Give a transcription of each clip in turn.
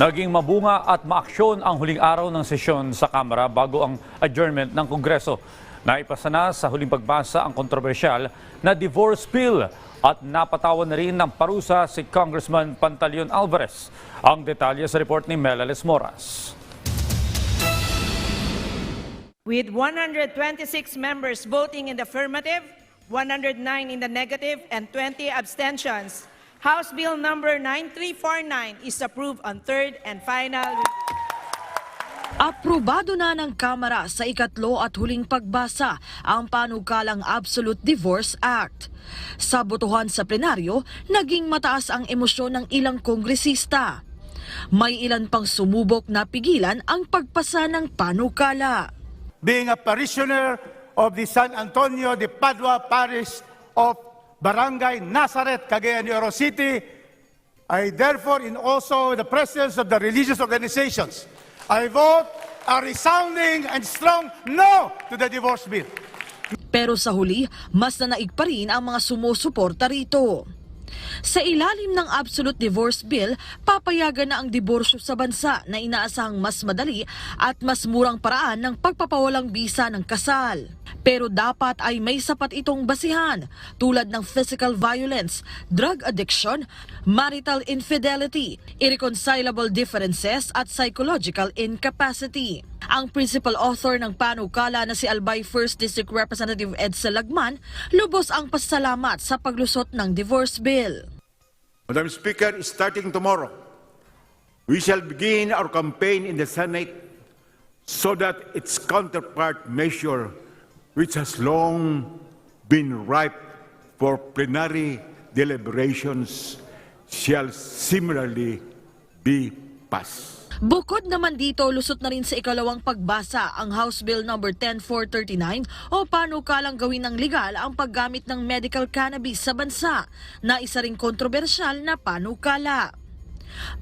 Naging mabunga at maaksyon ang huling araw ng sesyon sa Kamara bago ang adjournment ng Kongreso. Naipasa na sa huling pagbasa ang kontrobersyal na divorce bill at napatawan na rin ng parusa si Congressman Pantaleon Alvarez. Ang detalye sa report ni Melales Moras. With 126 members voting in the affirmative, 109 in the negative, and 20 abstentions, House Bill number 9349 is approved on third and final Aprobado na ng Kamara sa ikatlo at huling pagbasa ang panukalang Absolute Divorce Act. Sa botohan sa plenaryo, naging mataas ang emosyon ng ilang kongresista. May ilan pang sumubok na pigilan ang pagpasa ng panukala. being a parishioner of the San Antonio de Padua Parish of Barangay Nazareth, Cagayan de Oro City, I therefore, in also the presence of the religious organizations, I vote a resounding and strong no to the divorce bill. Pero sa huli, mas nanaig pa rin ang mga sumusuporta rito. Sa ilalim ng Absolute Divorce Bill, papayagan na ang diborsyo sa bansa na inaasahang mas madali at mas murang paraan ng pagpapawalang bisa ng kasal. Pero dapat ay may sapat itong basihan tulad ng physical violence, drug addiction, marital infidelity, irreconcilable differences at psychological incapacity. Ang principal author ng panukala na si Albay 1st District Representative Edsel Lagman, lubos ang pasalamat sa paglusot ng divorce bill. Madam Speaker, starting tomorrow, we shall begin our campaign in the Senate so that its counterpart measure, which has long been ripe for plenary deliberations, shall similarly be passed. Bukod naman dito, lusot na rin sa ikalawang pagbasa ang House Bill No. 10439 o panukalang gawin ng legal ang paggamit ng medical cannabis sa bansa na isa ring kontrobersyal na panukala.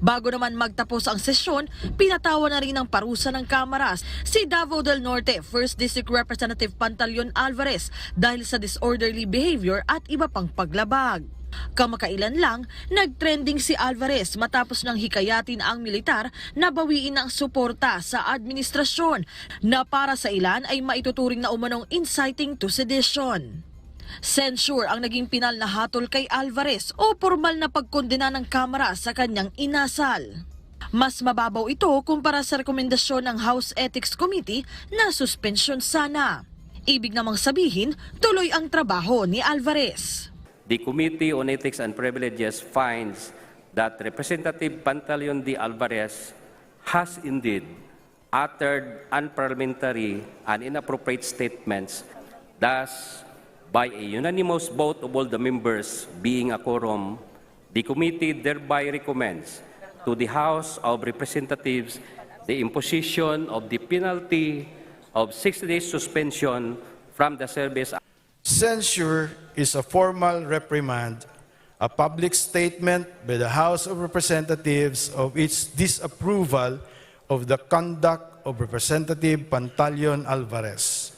Bago naman magtapos ang sesyon, pinatawa na rin ng parusa ng Kamara si Davao del Norte 1st District Representative Pantaleon Alvarez dahil sa disorderly behavior at iba pang paglabag. Kamakailan lang, nagtrending si Alvarez matapos ng hikayatin ang militar na bawiin ang suporta sa administrasyon na para sa ilan ay maituturing na umanong inciting to sedition. Censure ang naging pinal na hatol kay Alvarez o formal na pagkondena ng Kamara sa kanyang inasal. Mas mababaw ito kumpara sa rekomendasyon ng House Ethics Committee na suspensyon sana. Ibig namang sabihin, tuloy ang trabaho ni Alvarez. The Committee on Ethics and Privileges finds that Representative Pantaleon D. Alvarez has indeed uttered unparliamentary and inappropriate statements. Thus, by a unanimous vote of all the members being a quorum, the committee thereby recommends to the House of Representatives the imposition of the penalty of 60 days suspension from the service Censure is a formal reprimand, a public statement by the House of Representatives of its disapproval of the conduct of Representative Pantaleon Alvarez.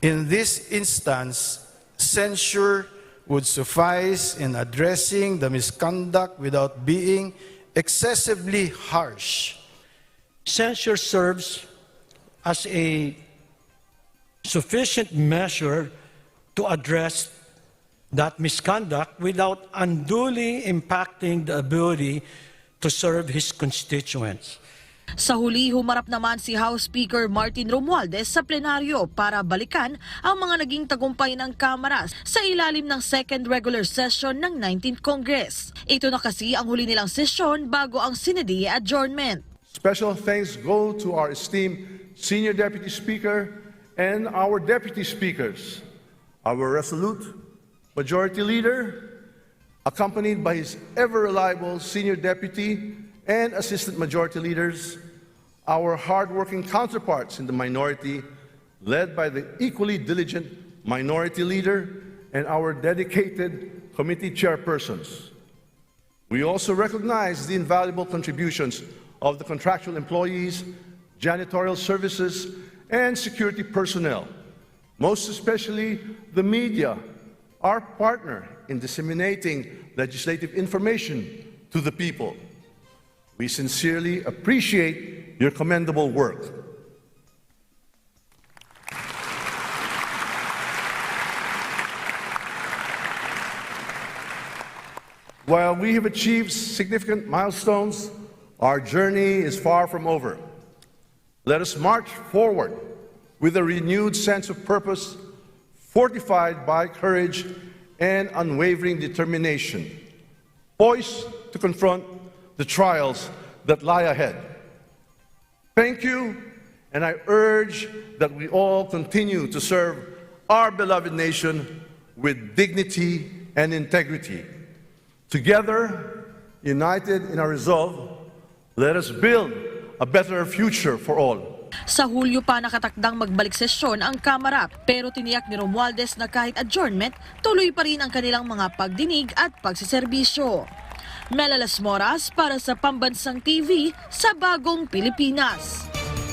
In this instance, censure would suffice in addressing the misconduct without being excessively harsh. censure serves as a sufficient measure to address that misconduct without unduly impacting the ability to serve his constituents. Sa huli, humarap naman si House Speaker Martin Romualdez sa plenaryo para balikan ang mga naging tagumpay ng Kamara sa ilalim ng second regular session ng 19th Congress. Ito na kasi ang huli nilang sesyon bago ang sinediye adjournment. Special thanks go to our esteemed Senior Deputy Speaker and our Deputy Speakers, our resolute Majority Leader, accompanied by his ever reliable Senior Deputy and Assistant Majority Leaders, our hardworking counterparts in the minority, led by the equally diligent Minority Leader and our dedicated committee chairpersons. We also recognize the invaluable contributions of the contractual employees, janitorial services, and security personnel, most especially the media, our partner in disseminating legislative information to the people. We sincerely appreciate your commendable work. While we have achieved significant milestones, our journey is far from over. Let us march forward with a renewed sense of purpose, fortified by courage and unwavering determination, poised to confront the trials that lie ahead. Thank you, and I urge that we all continue to serve our beloved nation with dignity and integrity. Together, united in our resolve, let us build a better future for all. Sa Hulyo pa nakatakdang magbalik sesyon ang Kamara pero tiniyak ni Romualdez na kahit adjournment, tuloy pa rin ang kanilang mga pagdinig at pagsiservisyo. Melalas Moras para sa Pambansang TV sa Bagong Pilipinas.